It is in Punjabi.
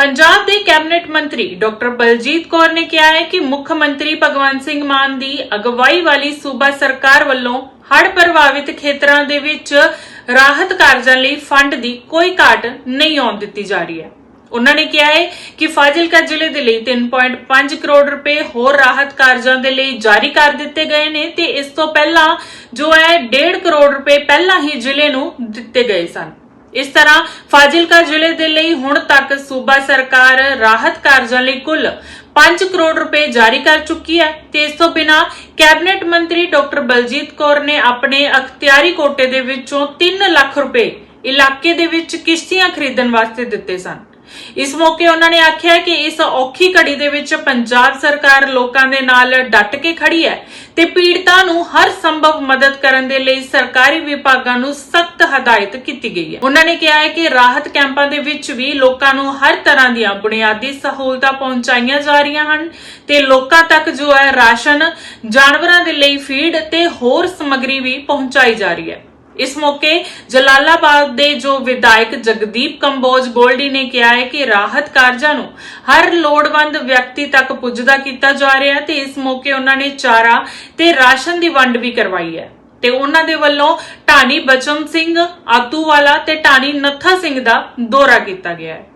ਪੰਜਾਬ ਦੇ ਕੈਬਨਿਟ ਮੰਤਰੀ ਡਾਕਟਰ ਬਲਜੀਤ ਕੌਰ ਨੇ ਕਿਹਾ ਹੈ ਕਿ ਮੁੱਖ ਮੰਤਰੀ ਭਗਵੰਤ ਸਿੰਘ ਮਾਨ ਦੀ ਅਗਵਾਈ ਵਾਲੀ ਸੂਬਾ ਸਰਕਾਰ ਵੱਲੋਂ ਹੜ੍ਹ ਪ੍ਰਭਾਵਿਤ ਖੇਤਰਾਂ ਦੇ ਵਿੱਚ ਰਾਹਤ ਕਾਰਜਾਂ ਲਈ ਫੰਡ ਦੀ ਕੋਈ ਘਾਟ ਨਹੀਂ ਆਉਣ ਦਿੱਤੀ ਜਾ ਰਹੀ ਹੈ। ਉਹਨਾਂ ਨੇ ਕਿਹਾ ਹੈ ਕਿ ਫਾਜ਼ਿਲਕਾ ਜ਼ਿਲ੍ਹੇ ਦੇ ਲਈ 3.5 ਕਰੋੜ ਰੁਪਏ ਹੋਰ ਰਾਹਤ ਕਾਰਜਾਂ ਦੇ ਲਈ ਜਾਰੀ ਕਰ ਦਿੱਤੇ ਗਏ ਨੇ ਤੇ ਇਸ ਤੋਂ ਪਹਿਲਾਂ ਜੋ ਹੈ 1.5 ਕਰੋੜ ਰੁਪਏ ਪਹਿਲਾਂ ਹੀ ਜ਼ਿਲ੍ਹੇ ਨੂੰ ਦਿੱਤੇ ਗਏ ਸਨ। ਇਸ ਤਰ੍ਹਾਂ ਫਾਜ਼ਿਲਕਾ ਜ਼ਿਲ੍ਹੇ ਦੇ ਲਈ ਹੁਣ ਤੱਕ ਸੂਬਾ ਸਰਕਾਰ ਰਾਹਤ ਕਾਰਜਾਂ ਲਈ ਕੁੱਲ 5 ਕਰੋੜ ਰੁਪਏ ਜਾਰੀ ਕਰ ਚੁੱਕੀ ਹੈ ਤੇ ਇਸ ਤੋਂ ਬਿਨਾ ਕੈਬਨਿਟ ਮੰਤਰੀ ਡਾਕਟਰ ਬਲਜੀਤ ਕੌਰ ਨੇ ਆਪਣੇ ਅਖਤਿਆਰੀ ਕੋਟੇ ਦੇ ਵਿੱਚੋਂ 3 ਲੱਖ ਰੁਪਏ ਇਲਾਕੇ ਦੇ ਵਿੱਚ ਕਿਸ਼ਤੀਆਂ ਖਰੀਦਣ ਵਾਸਤੇ ਦਿੱਤੇ ਸਨ। ਇਸ ਮੌਕੇ ਉਹਨਾਂ ਨੇ ਆਖਿਆ ਕਿ ਇਸ ਔਖੀ ਘੜੀ ਦੇ ਵਿੱਚ ਪੰਜਾਬ ਸਰਕਾਰ ਲੋਕਾਂ ਦੇ ਨਾਲ ਡਟ ਕੇ ਖੜੀ ਹੈ ਤੇ ਪੀੜਤਾਂ ਨੂੰ ਹਰ ਸੰਭਵ ਮਦਦ ਕਰਨ ਦੇ ਲਈ ਸਰਕਾਰੀ ਵਿਭਾਗਾਂ ਨੂੰ ਸਖਤ ਹਦਾਇਤ ਕੀਤੀ ਗਈ ਹੈ। ਉਹਨਾਂ ਨੇ ਕਿਹਾ ਹੈ ਕਿ ਰਾਹਤ ਕੈਂਪਾਂ ਦੇ ਵਿੱਚ ਵੀ ਲੋਕਾਂ ਨੂੰ ਹਰ ਤਰ੍ਹਾਂ ਦੀਆਂ ਬੁਨਿਆਦੀ ਸਹੂਲਤਾਂ ਪਹੁੰਚਾਈਆਂ ਜਾ ਰਹੀਆਂ ਹਨ ਤੇ ਲੋਕਾਂ ਤੱਕ ਜੋ ਹੈ ਰਾਸ਼ਨ, ਜਾਨਵਰਾਂ ਦੇ ਲਈ ਫੀਡ ਤੇ ਹੋਰ ਸਮੱਗਰੀ ਵੀ ਪਹੁੰਚਾਈ ਜਾ ਰਹੀ ਹੈ। ਇਸ ਮੌਕੇ ਜਲਾਲਾਬਾਦ ਦੇ ਜੋ ਵਿਧਾਇਕ ਜਗਦੀਪ ਕੰਬੋਜ ਗੋਲਡੀ ਨੇ ਕਿਹਾ ਹੈ ਕਿ ਰਾਹਤ ਕਾਰਜਾਂ ਨੂੰ ਹਰ ਲੋੜਵੰਦ ਵਿਅਕਤੀ ਤੱਕ ਪੁੱਜਦਾ ਕੀਤਾ ਜਾ ਰਿਹਾ ਹੈ ਤੇ ਇਸ ਮੌਕੇ ਉਹਨਾਂ ਨੇ ਚਾਰਾ ਤੇ ਰਾਸ਼ਨ ਦੀ ਵੰਡ ਵੀ ਕਰਵਾਈ ਹੈ। ਤੇ ਉਹਨਾਂ ਦੇ ਵੱਲੋਂ ਢਾਣੀ ਬਚਨ ਸਿੰਘ ਆਤੂਵਾਲਾ ਤੇ ਢਾਣੀ ਨੱਥਾ ਸਿੰਘ ਦਾ ਦੌਰਾ ਕੀਤਾ ਗਿਆ ਹੈ।